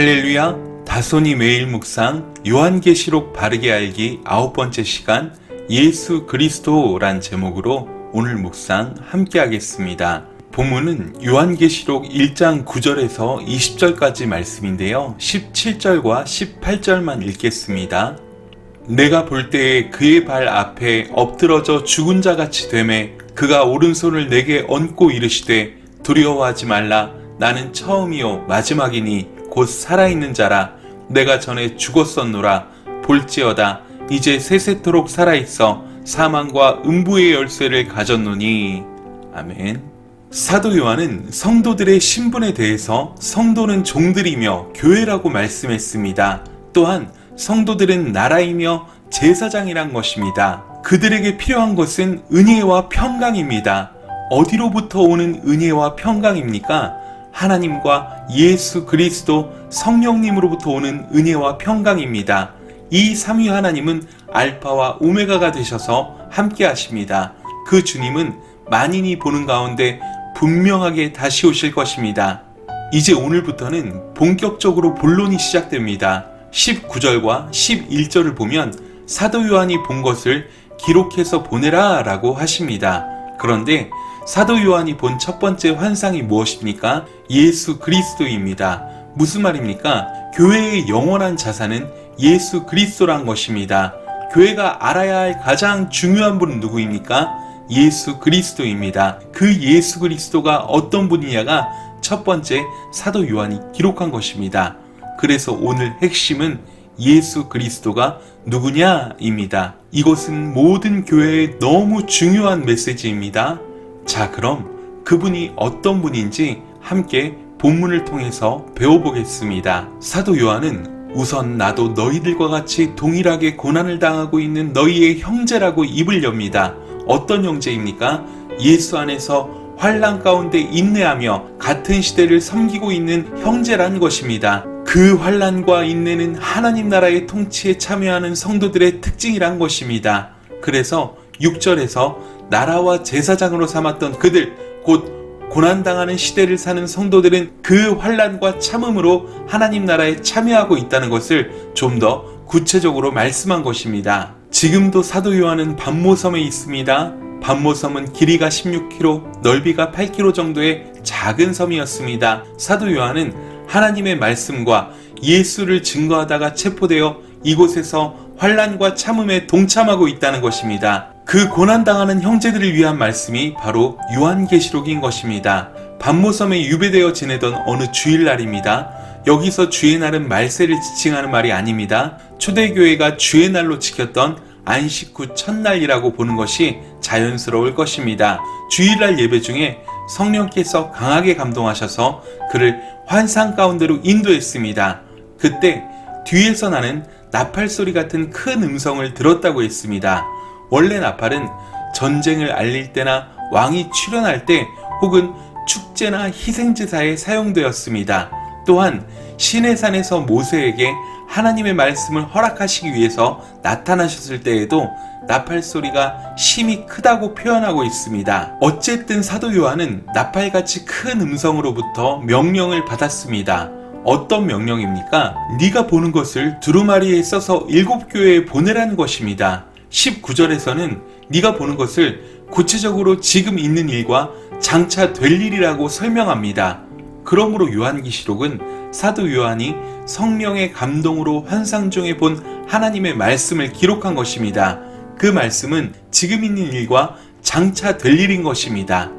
할렐루야 다손이 매일 묵상 요한계시록 바르게 알기 아홉 번째 시간 예수 그리스도란 제목으로 오늘 묵상 함께 하겠습니다. 본문은 요한계시록 1장 9절에서 20절까지 말씀인데요. 17절과 18절만 읽겠습니다. 내가 볼 때에 그의 발 앞에 엎드러져 죽은 자 같이 되매 그가 오른손을 내게 얹고 이르시되 두려워하지 말라 나는 처음이요 마지막이니 곧 살아있는 자라 내가 전에 죽었었노라 볼지어다 이제 세세토록 살아있어 사망과 음부의 열쇠를 가졌노니 아멘 사도 요한은 성도들의 신분에 대해서 성도는 종들이며 교회라고 말씀했습니다. 또한 성도들은 나라이며 제사장이란 것입니다. 그들에게 필요한 것은 은혜와 평강입니다. 어디로부터 오는 은혜와 평강입니까? 하나님과 예수 그리스도 성령님으로부터 오는 은혜와 평강입니다. 이 삼위 하나님은 알파와 오메가가 되셔서 함께 하십니다. 그 주님은 만인이 보는 가운데 분명하게 다시 오실 것입니다. 이제 오늘부터는 본격적으로 본론이 시작됩니다. 19절과 11절을 보면 사도 요한이 본 것을 기록해서 보내라 라고 하십니다. 그런데 사도 요한이 본 첫 번째 환상이 무엇입니까? 예수 그리스도입니다. 무슨 말입니까? 교회의 영원한 자산은 예수 그리스도란 것입니다. 교회가 알아야 할 가장 중요한 분은 누구입니까? 예수 그리스도입니다. 그 예수 그리스도가 어떤 분이냐가 첫 번째 사도 요한이 기록한 것입니다. 그래서 오늘 핵심은 예수 그리스도가 누구냐입니다. 이것은 모든 교회에 너무 중요한 메시지입니다. 자, 그럼 그분이 어떤 분인지 함께 본문을 통해서 배워보겠습니다. 사도 요한은 우선 나도 너희들과 같이 동일하게 고난을 당하고 있는 너희의 형제라고 입을 엽니다. 어떤 형제입니까? 예수 안에서 환란 가운데 인내하며 같은 시대를 섬기고 있는 형제란 것입니다. 그 환란과 인내는 하나님 나라의 통치에 참여하는 성도들의 특징이란 것입니다. 그래서 6절에서 나라와 제사장으로 삼았던 그들 곧 고난당하는 시대를 사는 성도들은 그 환란과 참음으로 하나님 나라에 참여하고 있다는 것을 좀 더 구체적으로 말씀한 것입니다. 지금도 사도 요한은 반모섬에 있습니다. 반모섬은 길이가 16km, 넓이가 8km 정도의 작은 섬이었습니다. 사도 요한은 하나님의 말씀과 예수를 증거하다가 체포되어 이곳에서 환란과 참음에 동참하고 있다는 것입니다. 그 고난당하는 형제들을 위한 말씀이 바로 요한계시록인 것입니다. 반모섬에 유배되어 지내던 어느 주일날입니다. 여기서 주의 날은 말세를 지칭하는 말이 아닙니다. 초대교회가 주의 날로 지켰던 안식 후 첫날이라고 보는 것이 자연스러울 것입니다. 주일날 예배 중에 성령께서 강하게 감동하셔서 그를 환상 가운데로 인도했습니다. 그때 뒤에서 나는 나팔 소리 같은 큰 음성을 들었다고 했습니다. 원래 나팔은 전쟁을 알릴 때나 왕이 출현할 때 혹은 축제나 희생제사에 사용되었습니다. 또한 신의 산에서 모세에게 하나님의 말씀을 허락하시기 위해서 나타나셨을 때에도 나팔 소리가 심히 크다고 표현하고 있습니다. 어쨌든 사도 요한은 나팔같이 큰 음성으로부터 명령을 받았습니다. 어떤 명령입니까? 네가 보는 것을 두루마리에 써서 일곱 교회에 보내라는 것입니다. 19절에서는 네가 보는 것을 구체적으로 지금 있는 일과 장차 될 일이라고 설명합니다. 그러므로 요한기시록은 사도 요한이 성령의 감동으로 환상 중에 본 하나님의 말씀을 기록한 것입니다. 그 말씀은 지금 있는 일과 장차 될 일인 것입니다.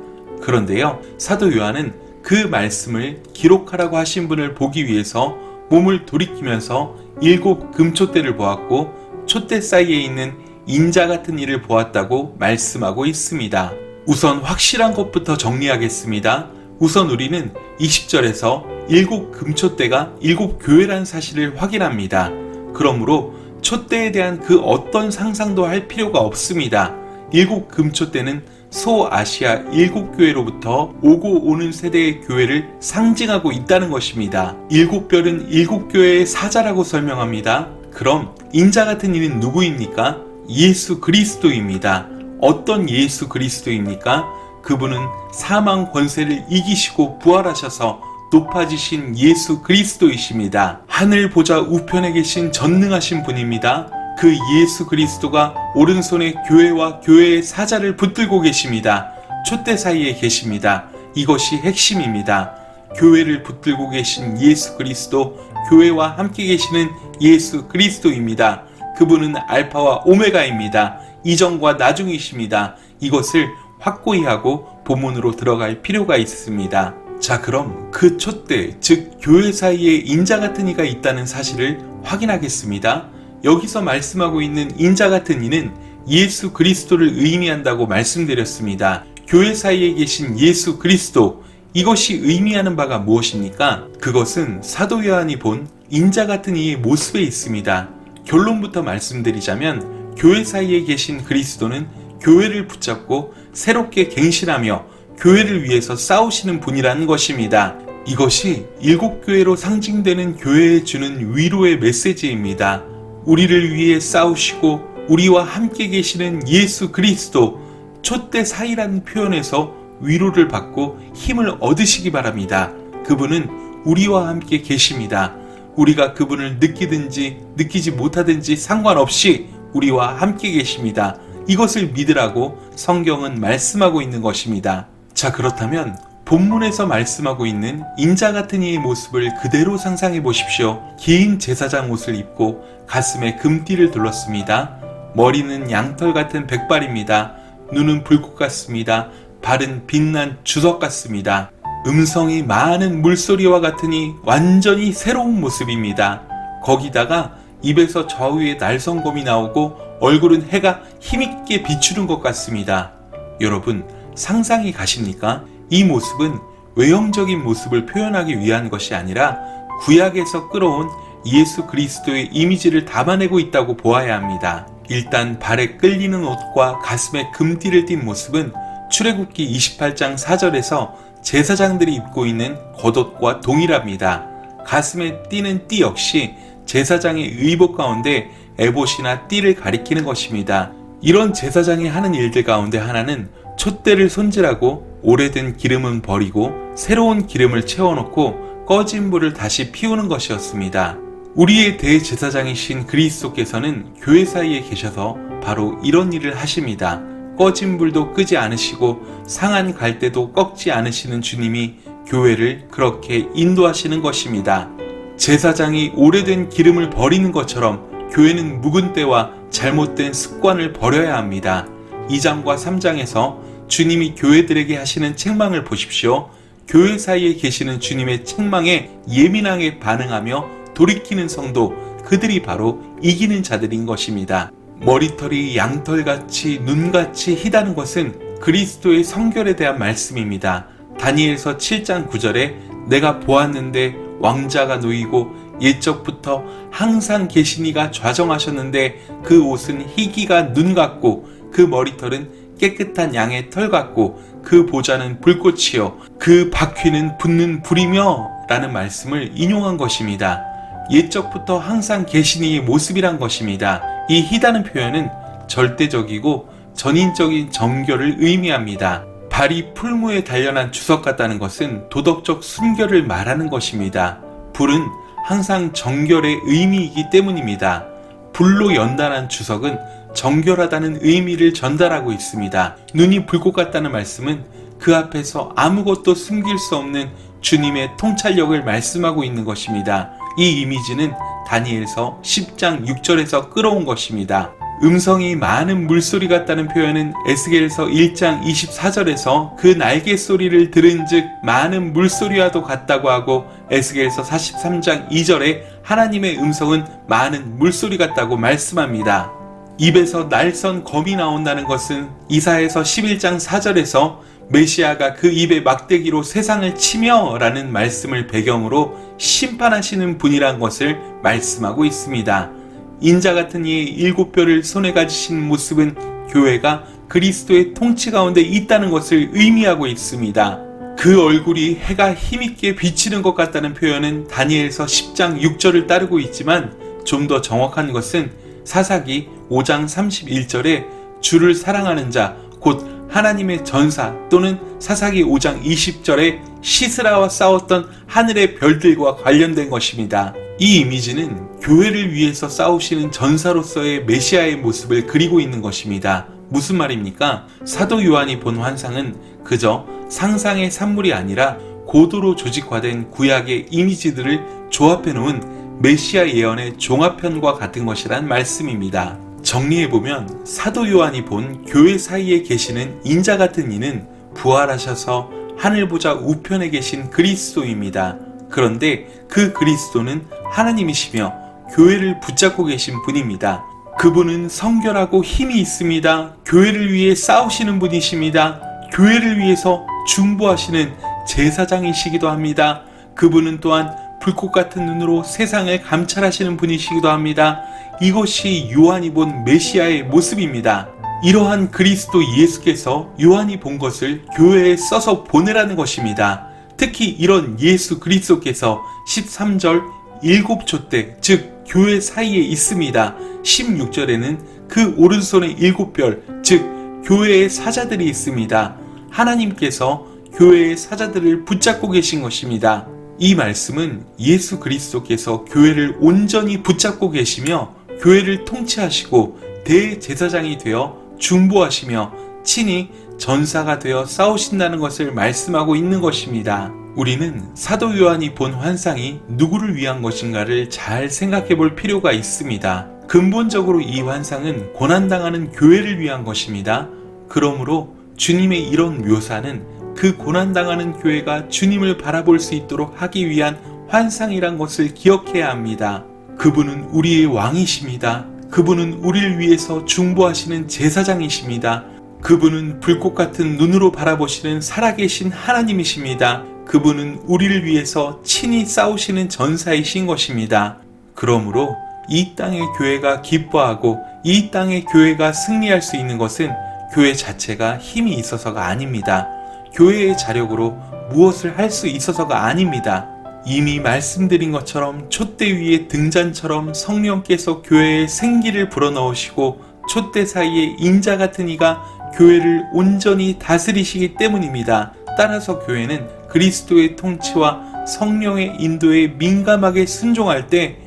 그런데요, 사도 요한은 그 말씀을 기록하라고 하신 분을 보기 위해서 몸을 돌이키면서 일곱 금초대를 보았고 촛대 사이에 있는 인자 같은 일을 보았다고 말씀하고 있습니다. 우선 확실한 것부터 정리하겠습니다. 우선 우리는 20절에서 일곱 금초대가 일곱 교회란 사실을 확인합니다. 그러므로 촛대에 대한 그 어떤 상상도 할 필요가 없습니다. 일곱 금초대는 소아시아 일곱 교회로부터 오고 오는 세대의 교회를 상징하고 있다는 것입니다. 일곱 별은 일곱 교회의 사자라고 설명합니다. 그럼 인자 같은 이는 누구입니까? 예수 그리스도입니다. 어떤 예수 그리스도입니까? 그분은 사망 권세를 이기시고 부활하셔서 높아지신 예수 그리스도이십니다. 하늘 보좌 우편에 계신 전능하신 분입니다. 그 예수 그리스도가 오른손에 교회와 교회의 사자를 붙들고 계십니다. 촛대 사이에 계십니다. 이것이 핵심입니다. 교회를 붙들고 계신 예수 그리스도, 교회와 함께 계시는 예수 그리스도입니다. 그분은 알파와 오메가입니다. 이전과 나중이십니다. 이것을 확고히 하고 본문으로 들어갈 필요가 있습니다. 자, 그럼 그 촛대, 즉 교회 사이에 인자 같은 이가 있다는 사실을 확인하겠습니다. 여기서 말씀하고 있는 인자 같은 이는 예수 그리스도를 의미한다고 말씀드렸습니다. 교회 사이에 계신 예수 그리스도, 이것이 의미하는 바가 무엇입니까? 그것은 사도 요한이 본 인자 같은 이의 모습에 있습니다. 결론부터 말씀드리자면 교회 사이에 계신 그리스도는 교회를 붙잡고 새롭게 갱신하며 교회를 위해서 싸우시는 분이라는 것입니다. 이것이 일곱 교회로 상징되는 교회에 주는 위로의 메시지입니다. 우리를 위해 싸우시고 우리와 함께 계시는 예수 그리스도 촛대 사이라는 표현에서 위로를 받고 힘을 얻으시기 바랍니다. 그분은 우리와 함께 계십니다. 우리가 그분을 느끼든지 느끼지 못하든지 상관없이 우리와 함께 계십니다. 이것을 믿으라고 성경은 말씀하고 있는 것입니다. 자, 그렇다면 본문에서 말씀하고 있는 인자 같은 이의 모습을 그대로 상상해 보십시오. 긴 제사장 옷을 입고 가슴에 금띠를 둘렀습니다. 머리는 양털 같은 백발입니다. 눈은 불꽃 같습니다. 발은 빛난 주석 같습니다. 음성이 많은 물소리와 같으니 완전히 새로운 모습입니다. 거기다가 입에서 좌우에 날성검이 나오고 얼굴은 해가 힘있게 비추는 것 같습니다. 여러분, 상상이 가십니까? 이 모습은 외형적인 모습을 표현하기 위한 것이 아니라 구약에서 끌어온 예수 그리스도의 이미지를 담아내고 있다고 보아야 합니다. 일단 발에 끌리는 옷과 가슴에 금띠를 띤 모습은 출애굽기 28장 4절에서 제사장들이 입고 있는 겉옷과 동일합니다. 가슴에 띠는 띠 역시 제사장의 의복 가운데 에봇이나 띠를 가리키는 것입니다. 이런 제사장이 하는 일들 가운데 하나는 촛대를 손질하고 오래된 기름은 버리고 새로운 기름을 채워놓고 꺼진 불을 다시 피우는 것이었습니다. 우리의 대제사장이신 그리스도께서는 교회 사이에 계셔서 바로 이런 일을 하십니다. 꺼진 불도 끄지 않으시고 상한 갈대도 꺾지 않으시는 주님이 교회를 그렇게 인도하시는 것입니다. 제사장이 오래된 기름을 버리는 것처럼 교회는 묵은 때와 잘못된 습관을 버려야 합니다. 2장과 3장에서 주님이 교회들에게 하시는 책망을 보십시오. 교회 사이에 계시는 주님의 책망에 예민하게 반응하며 돌이키는 성도, 그들이 바로 이기는 자들인 것입니다. 머리털이 양털같이 눈같이 희다는 것은 그리스도의 성결에 대한 말씀입니다. 다니엘서 7장 9절에 내가 보았는데 왕자가 놓이고 옛적부터 항상 계시니가 좌정하셨는데 그 옷은 희기가 눈 같고 그 머리털은 깨끗한 양의 털 같고 그 보좌는 불꽃이요 그 바퀴는 붙는 불이며 라는 말씀을 인용한 것입니다. 옛적부터 항상 계시니의 모습이란 것입니다. 이 희다는 표현은 절대적이고 전인적인 정결을 의미합니다. 발이 풀무에 단련한 주석 같다는 것은 도덕적 순결을 말하는 것입니다. 불은 항상 정결의 의미이기 때문입니다. 불로 연단한 주석은 정결하다는 의미를 전달하고 있습니다. 눈이 불꽃 같다는 말씀은 그 앞에서 아무것도 숨길 수 없는 주님의 통찰력을 말씀하고 있는 것입니다. 이 이미지는 다니엘서 10장 6절에서 끌어온 것입니다. 음성이 많은 물소리 같다는 표현은 에스겔서 1장 24절에서 그 날개 소리를 들은즉 많은 물소리와도 같다고 하고 에스겔서 43장 2절에 하나님의 음성은 많은 물소리 같다고 말씀합니다. 입에서 날선 검이 나온다는 것은 이사에서 11장 4절에서 메시아가 그 입의 막대기로 세상을 치며 라는 말씀을 배경으로 심판하시는 분이란 것을 말씀하고 있습니다. 인자 같은 이의 일곱 뼈를 손에 가지신 모습은 교회가 그리스도의 통치 가운데 있다는 것을 의미하고 있습니다. 그 얼굴이 해가 힘있게 비치는 것 같다는 표현은 다니엘서 10장 6절을 따르고 있지만 좀 더 정확한 것은 사사기 5장 31절에 주를 사랑하는 자, 곧 하나님의 전사 또는 사사기 5장 20절에 시스라와 싸웠던 하늘의 별들과 관련된 것입니다. 이 이미지는 교회를 위해서 싸우시는 전사로서의 메시아의 모습을 그리고 있는 것입니다. 무슨 말입니까? 사도 요한이 본 환상은 그저 상상의 산물이 아니라 고도로 조직화된 구약의 이미지들을 조합해 놓은 메시아 예언의 종합편과 같은 것이란 말씀입니다. 정리해보면 사도 요한이 본 교회 사이에 계시는 인자 같은 이는 부활하셔서 하늘 보좌 우편에 계신 그리스도입니다. 그런데 그 그리스도는 하나님이시며 교회를 붙잡고 계신 분입니다. 그분은 성결하고 힘이 있습니다. 교회를 위해 싸우시는 분이십니다. 교회를 위해서 중보하시는 제사장이시기도 합니다. 그분은 또한 불꽃 같은 눈으로 세상을 감찰하시는 분이시기도 합니다. 이것이 요한이 본 메시아의 모습입니다. 이러한 그리스도 예수께서 요한이 본 것을 교회에 써서 보내라는 것입니다. 특히 이런 예수 그리스도께서 13절 7조 때, 즉 교회 사이에 있습니다. 16절에는 그 오른손에 일곱 별, 즉 교회의 사자들이 있습니다. 하나님께서 교회의 사자들을 붙잡고 계신 것입니다. 이 말씀은 예수 그리스도께서 교회를 온전히 붙잡고 계시며 교회를 통치하시고 대제사장이 되어 중보하시며 친히 전사가 되어 싸우신다는 것을 말씀하고 있는 것입니다. 우리는 사도 요한이 본 환상이 누구를 위한 것인가를 잘 생각해 볼 필요가 있습니다. 근본적으로 이 환상은 고난당하는 교회를 위한 것입니다. 그러므로 주님의 이런 묘사는 그 고난당하는 교회가 주님을 바라볼 수 있도록 하기 위한 환상이란 것을 기억해야 합니다. 그분은 우리의 왕이십니다. 그분은 우리를 위해서 중보하시는 제사장이십니다. 그분은 불꽃 같은 눈으로 바라보시는 살아계신 하나님이십니다. 그분은 우리를 위해서 친히 싸우시는 전사이신 것입니다. 그러므로 이 땅의 교회가 기뻐하고 이 땅의 교회가 승리할 수 있는 것은 교회 자체가 힘이 있어서가 아닙니다. 교회의 자력으로 무엇을 할 수 있어서가 아닙니다. 이미 말씀드린 것처럼 촛대 위에 등잔처럼 성령께서 교회에 생기를 불어넣으시고 촛대 사이에 인자 같은 이가 교회를 온전히 다스리시기 때문입니다. 따라서 교회는 그리스도의 통치와 성령의 인도에 민감하게 순종할 때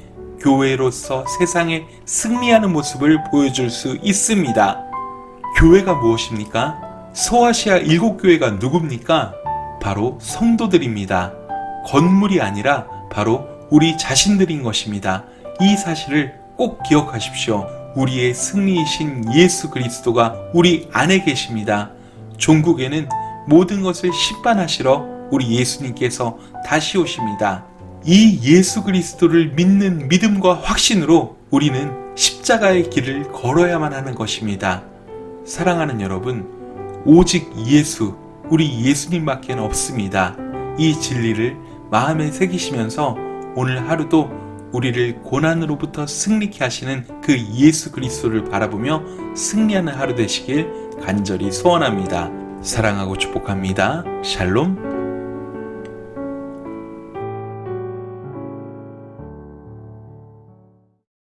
교회로서 세상에 승리하는 모습을 보여줄 수 있습니다. 교회가 무엇입니까? 소아시아 일곱 교회가 누굽니까? 바로 성도들입니다. 건물이 아니라 바로 우리 자신들인 것입니다. 이 사실을 꼭 기억하십시오. 우리의 승리이신 예수 그리스도가 우리 안에 계십니다. 종국에는 모든 것을 심판하시러 우리 예수님께서 다시 오십니다. 이 예수 그리스도를 믿는 믿음과 확신으로 우리는 십자가의 길을 걸어야만 하는 것입니다. 사랑하는 여러분, 오직 예수, 우리 예수님밖에 없습니다. 이 진리를 마음에 새기시면서 오늘 하루도 우리를 고난으로부터 승리케 하시는 그 예수 그리스도를 바라보며 승리하는 하루 되시길 간절히 소원합니다. 사랑하고 축복합니다. 샬롬.